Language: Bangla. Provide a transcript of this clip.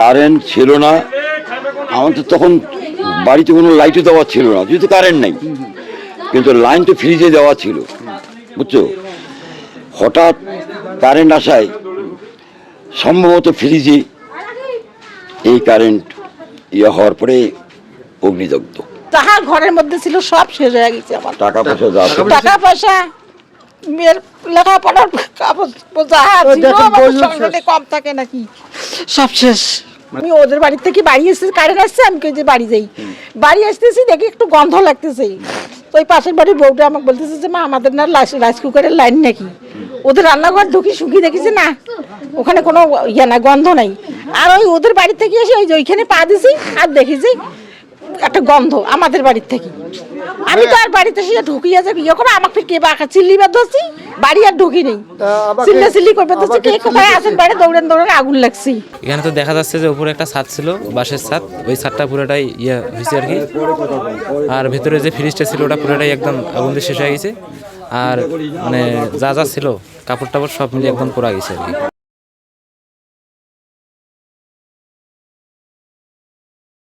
কারেন্ট ছিল না। আমাদের তখন বাড়িতে কোনো লাইটও দেওয়া ছিল না। যেহেতু কারেন্ট নেই। কিন্তু লাইন তো ফ্রিজে দেওয়া ছিল। বুঝছ? হঠাৎ কারেন্ট আসায় সম্ভবত ফ্রিজে এই কারেন্ট ইয়ে হওয়ার পরে অগ্নিদগ্ধ। যাহা ঘরের মধ্যে ছিল সব শেষ হয়ে গেছে আমার। টাকা পয়সা টাকা পয়সা মেয়ের লেখাপড়ার কাগজ কম থাকে নাকি। সব শেষ। আমি ওদের বাড়ির থেকে বাড়ি এসেছি কারেন্ট আসছে আমি যে বাড়ি যাই। বাড়ি আসতেছি দেখি একটু গন্ধ লাগতেছে। তো ওই পাশের বাড়ির বউটা আমাকে বলতেছে যে মা আমাদের না রাইস কুকারের লাইন নাকি? ওদের রান্নাঘর ঢুকি শুকি দেখেছি না ওখানে কোনো ইয়ে না গন্ধ নাই। আর ওই ওদের বাড়ি থেকে এসে ওই যে ওইখানে পা দিছি আর দেখেছি একটা গন্ধ আমাদের বাড়ির থেকে। আমি তো আর বাড়িতে সে ঢুকিয়ে যাবি ইয়ে করে আমাকে কে বাঁকা চিল্লি বাদ ধরছি বাড়ি আর ঢুকি নেই। চিল্লা চিল্লি করবে ধরছি কে কোথায় আছেন বাইরে দৌড়েন দৌড়েন আগুন লাগছি। এখানে তো দেখা যাচ্ছে যে উপরে একটা ছাদ ছিল বাঁশের ছাদ। ওই ছাদটা পুরোটাই ইয়ে হয়েছে আর কি। আর ভেতরে যে ফ্রিজটা ছিল ওটা পুরোটাই একদম আগুন দিয়ে শেষ হয়ে গেছে। আর মানে যা যা ছিল কাপড় টাপড় সব মিলে একদম পোড়া গেছে আর কি।